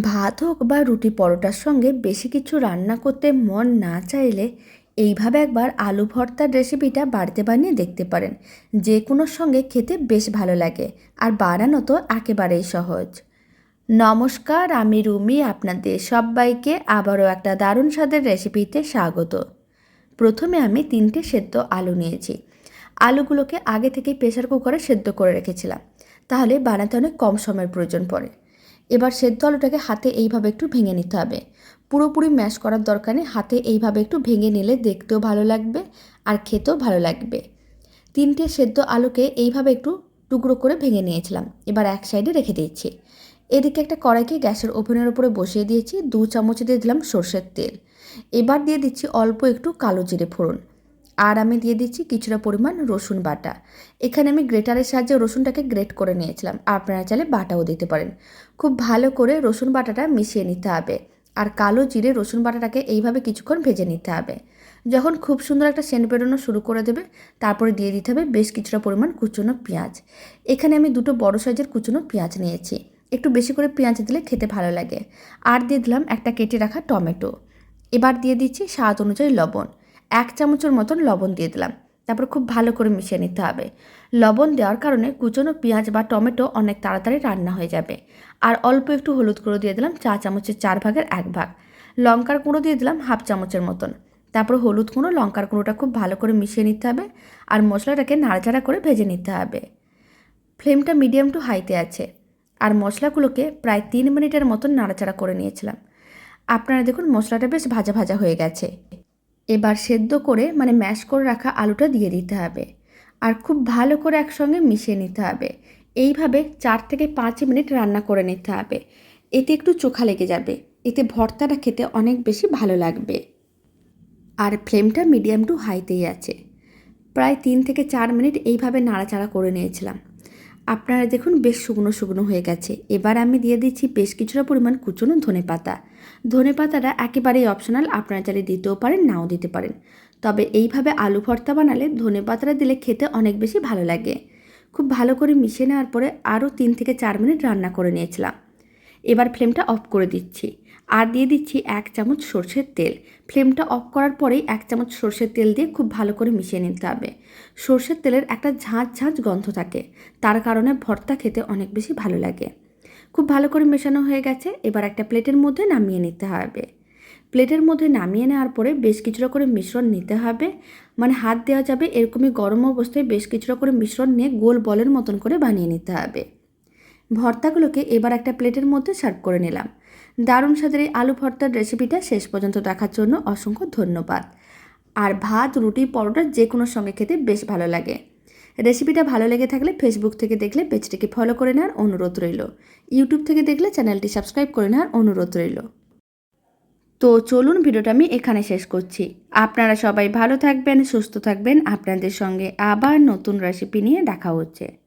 ভাত হোক বা রুটি পরোটার সঙ্গে বেশি কিছু রান্না করতে মন না চাইলে এইভাবে একবার আলু ভর্তার রেসিপিটা বাড়িতে বানিয়ে দেখতে পারেন। যে কোনো সঙ্গে খেতে বেশ ভালো লাগে আর বানানো তো একেবারেই সহজ। নমস্কার, আমি রুমি, আপনাদের সবাইকে আবারও একটা দারুণ স্বাদের রেসিপিতে স্বাগত। প্রথমে আমি তিনটে সেদ্ধ আলু নিয়েছি। আলুগুলোকে আগে থেকেই প্রেসার কুকারে সেদ্ধ করে রেখেছিলাম। তাহলে বানাতে অনেক কম সময়ের প্রয়োজন পড়ে। এবার সেদ্ধ আলুটাকে হাতে এইভাবে একটু ভেঙে নিতে হবে। পুরোপুরি ম্যাশ করার দরকার নেই, হাতে এইভাবে একটু ভেঙে নিলে দেখতেও ভালো লাগবে আর খেতেও ভালো লাগবে। তিনটে সেদ্ধ আলুকে এইভাবে একটু টুকরো করে ভেঙে নিয়েছিলাম, এবার এক সাইডে রেখে দিয়েছি। এদিকে একটা কড়াইকে গ্যাসের ওভেনের উপরে বসিয়ে দিয়েছি, দু চামচ দিয়ে দিলাম সর্ষের তেল। এবার দিয়ে দিচ্ছি অল্প একটু কালো জিরে ফোড়ন। আর আমি দিয়ে দিচ্ছি কিছুটা পরিমাণ রসুন বাটা। এখানে আমি গ্রেটারের সাহায্যে রসুনটাকে গ্রেট করে নিয়েছিলাম। আপনারা চাইলে বাটাও দিতে পারেন। খুব ভালো করে রসুন বাটাটা মিশিয়ে নিতে হবে। আর কালো জিরে রসুন বাটাটাকে এইভাবে কিছুক্ষণ ভেজে নিতে হবে। যখন খুব সুন্দর একটা সেন্ট বেরোনো শুরু করে দেবে, তারপরে দিয়ে দিতে হবে বেশ কিছুটা পরিমাণ কুচনো পেঁয়াজ। এখানে আমি দুটো বড় সাইজের কুচনো পেঁয়াজ নিয়েছি। একটু বেশি করে পেঁয়াজ দিলে খেতে ভালো লাগে। আর দিয়ে দিলাম একটা কেটে রাখা টমেটো। এবার দিয়ে দিচ্ছি স্বাদ অনুযায়ী লবণ। এক চামচের মতন লবণ দিয়ে দিলাম। তারপর খুব ভালো করে মিশিয়ে নিতে হবে। লবণ দেওয়ার কারণে কুচনো পেঁয়াজ বা টমেটো অনেক তাড়াতাড়ি রান্না হয়ে যাবে। আর অল্প একটু হলুদ গুঁড়ো দিয়ে দিলাম চা চামচের চার ভাগের এক ভাগ। লঙ্কার গুঁড়ো দিয়ে দিলাম হাফ চামচের মতন। তারপর হলুদ গুঁড়ো, লঙ্কার গুঁড়োটা খুব ভালো করে মিশিয়ে নিতে হবে আর মশলাটাকে নাড়াচাড়া করে ভেজে নিতে হবে। ফ্লেমটা মিডিয়াম টু হাইতে আছে আর মশলাগুলোকে প্রায় তিন মিনিটের মতন নাড়াচাড়া করে নিয়েছিলাম। আপনারা দেখুন মশলাটা বেশ ভাজা ভাজা হয়ে গেছে। এবার সেদ্ধ করে মানে ম্যাশ করে রাখা আলুটা দিয়ে দিতে হবে। আর খুব ভালো করে একসঙ্গে মিশিয়ে নিতে হবে। এইভাবে চার থেকে পাঁচ মিনিট রান্না করে নিতে হবে। এতে একটু চোখা লেগে যাবে। এতে ভর্তাটা খেতে অনেক বেশি ভালো লাগবে। আর ফ্লেমটা মিডিয়াম টু হাইতেই আছে। প্রায় তিন থেকে চার মিনিট এইভাবে নাড়াচাড়া করে নিয়েছিলাম। আপনারা দেখুন বেশ শুকনো শুকনো হয়ে গেছে। এবার আমি দিয়ে দিচ্ছি বেশ কিছুটা পরিমাণ কুচনো ধনে পাতা। ধনে পাতাটা একেবারেই অপশনাল আপনারা চাইলে দিতেও পারেন, নাও দিতে পারেন। তবে এইভাবে আলু ভর্তা বানালে ধনে পাতাটা দিলে খেতে অনেক বেশি ভালো লাগে। খুব ভালো করে মিশিয়ে নেওয়ার পরে আরও তিন থেকে চার মিনিট রান্না করে নিয়েছিলাম। এবার ফ্লেমটা অফ করে দিচ্ছি। আর দিয়ে দিচ্ছি এক চামচ সর্ষের তেল। ফ্লেমটা অফ করার পরেই এক চামচ সর্ষের তেল দিয়ে খুব ভালো করে মিশিয়ে নিতে হবে। সর্ষের তেলের একটা ঝাঁঝ ঝাঁঝ গন্ধ থাকে। তার কারণে ভর্তা খেতে অনেক বেশি ভালো লাগে। খুব ভালো করে মেশানো হয়ে গেছে। এবার একটা প্লেটের মধ্যে নামিয়ে নিতে হবে। প্লেটের মধ্যে নামিয়ে নেওয়ার পরে বেশ কিছুটা করে মিশ্রণ নিতে হবে। মানে হাত দেওয়া যাবে এরকমই গরম অবস্থায় বেশ কিছুটা করে মিশ্রণ নিয়ে গোল বলের মতন করে বানিয়ে নিতে হবে। ভর্তাগুলোকে এবার একটা প্লেটের মধ্যে সার্ভ করে নিলাম। দারুণ স্বাদের এই আলু ভর্তার রেসিপিটা শেষ পর্যন্ত দেখার জন্য অসংখ্য ধন্যবাদ। আর ভাত, রুটি, পরোটা যে কোনো সঙ্গে খেতে বেশ ভালো লাগে। রেসিপিটা ভালো লেগে থাকলে ফেসবুক থেকে দেখলে পেজটিকে ফলো করে নেওয়ার অনুরোধ রইল। ইউটিউব থেকে দেখলে চ্যানেলটি সাবস্ক্রাইব করে নেওয়ার অনুরোধ রইল। তো চলুন ভিডিওটা আমি এখানে শেষ করছি। আপনারা সবাই ভালো থাকবেন, সুস্থ থাকবেন। আপনাদের সঙ্গে আবার নতুন রেসিপি নিয়ে দেখা হচ্ছে।